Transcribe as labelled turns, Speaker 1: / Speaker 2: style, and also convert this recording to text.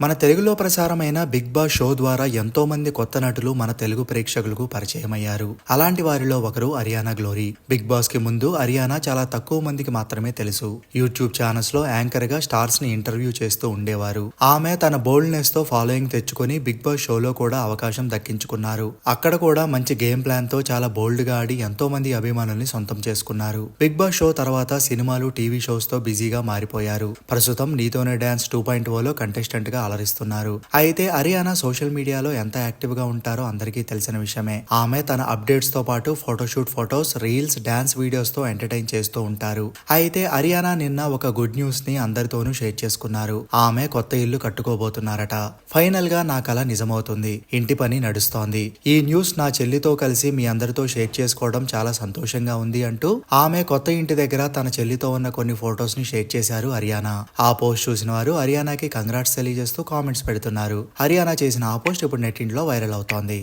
Speaker 1: మన తెలుగులో ప్రసారమైన బిగ్ బాస్ షో ద్వారా ఎంతో మంది కొత్త నటులు మన తెలుగు ప్రేక్షకులకు పరిచయమయ్యారు. అలాంటి వారిలో ఒకరు అరియానా గ్లోరీ. బిగ్ బాస్కి ముందు అరియానా చాలా తక్కువ మందికి మాత్రమే తెలుసు. యూట్యూబ్ ఛానల్స్లో యాంకర్గా స్టార్స్ని ఇంటర్వ్యూ చేస్తూ ఉండేవారు. ఆమె తన బోల్డ్నెస్తో ఫాలోయింగ్ తెచ్చుకొని బిగ్ బాస్ షోలో కూడా అవకాశం దక్కించుకున్నారు. అక్కడ కూడా మంచి గేమ్ ప్లాన్తో చాలా బోల్డ్గా ఆడి ఎంతో మంది అభిమానుల్ని సొంతం చేసుకున్నారు. బిగ్ బాస్ షో తర్వాత సినిమాలు టీవీ షోస్తో బిజీగా మారిపోయారు. ప్రస్తుతం నీతోనే డాన్స్ టూ పాయింట్ ఓలో కంటెస్టెంట్గా అలరిస్తున్నారు. అయితే అరియానా సోషల్ మీడియాలో ఎంత యాక్టివ్గా ఉంటారో అందరికీ తెలిసిన విషయమే. ఆమె తన అప్డేట్స్తో పాటు ఫోటోషూట్ ఫొటోస్ రీల్స్ డాన్స్ వీడియోస్తో ఎంటర్టైన్ చేస్తూ ఉంటారు. అయితే అరియానా నిన్న ఒక గుడ్ న్యూస్ని అందరితోనూ షేర్ చేసుకున్నారు. ఆమె కొత్త ఇల్లు కట్టుకోబోతున్నారట. ఫైనల్గా నా కల నిజమవుతుంది. ఇంటి పని నడుస్తోంది. ఈ న్యూస్ నా చెల్లితో కలిసి మీ అందరితో షేర్ చేసుకోవడం చాలా సంతోషంగా ఉంది అంటూ ఆమె కొత్త ఇంటి దగ్గర తన చెల్లితో ఉన్న కొన్ని ఫొటోస్ని షేర్ చేశారు అరియానా. ఆ పోస్ట్ చూసిన వారు హరియానాకి కంగ్రాట్స్ తెలియజేస్తూ కామెంట్స్ పెడుతున్నారు. హరియానా చేసిన ఆ పోస్ట్ ఇప్పుడు నెట్టింట్లో వైరల్ అవుతోంది.